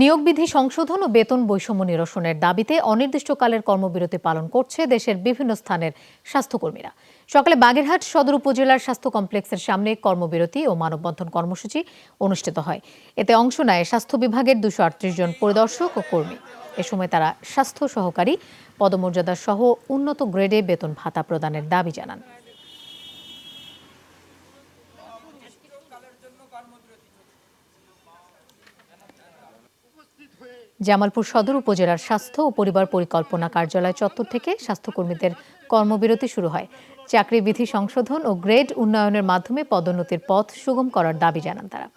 নিয়োগ বিধি সংশোধন ও বেতন বৈষম্য নিরসনের দাবিতে অনির্দিষ্টকালের কর্মবিরতি পালন করছে দেশের বিভিন্ন স্থানের স্বাস্থ্যকর্মীরা। সকালে বাগেরহাট সদর উপজেলার স্বাস্থ্য কমপ্লেক্সের সামনে কর্মবিরতি ও মানববন্ধন কর্মসূচি অনুষ্ঠিত হয়। এতে অংশ নেয় স্বাস্থ্য বিভাগের দুশো আটত্রিশ জন পরিদর্শক ও কর্মী। এ সময় তারা স্বাস্থ্য সহকারী, পদমর্যাদা সহ উন্নত গ্রেডে বেতন ভাতা প্রদানের দাবি জানান। জামালপুর সদর উপজেলার স্বাস্থ্য ও পরিবার পরিকল্পনা কার্যালয় চত্বর থেকে স্বাস্থ্যকর্মীদের কর্মবিরতি শুরু হয়। চাকরি বিধি সংশোধন ও গ্রেড উন্নয়নের মাধ্যমে পদোন্নতির পথ সুগম করার দাবি জানান তারা।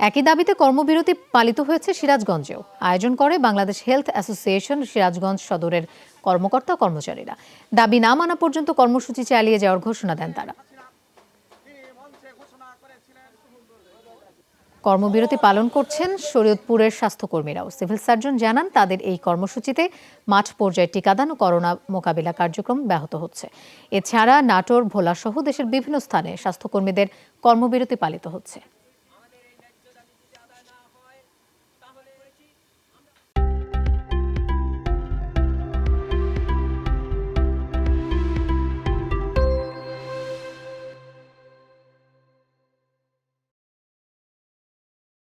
একই দাবিতে কর্মবিরতি পালিত হয়েছে সিরাজগঞ্জেও। আয়োজন করে বাংলাদেশ হেলথ অ্যাসোসিয়েশন সিরাজগঞ্জ সদরের কর্মকর্তা কর্মচারীরা দাবি না মানা পর্যন্ত কর্মসূচি চালিয়ে যাওয়ার ঘোষণা দেন তারা। কর্মবিরতি পালন করছেন শরীয়তপুরের স্বাস্থ্যকর্মীরাও। সিভিল সার্জন জানান তাদের এই কর্মসূচিতে মাঠ পর্যায়ে টিকাদান ও করোনা মোকাবিলা কার্যক্রম ব্যাহত হচ্ছে। এছাড়া নাটোর ভোলা সহ দেশের বিভিন্ন স্থানে স্বাস্থ্যকর্মীদের কর্মবিরতি পালিত হচ্ছে।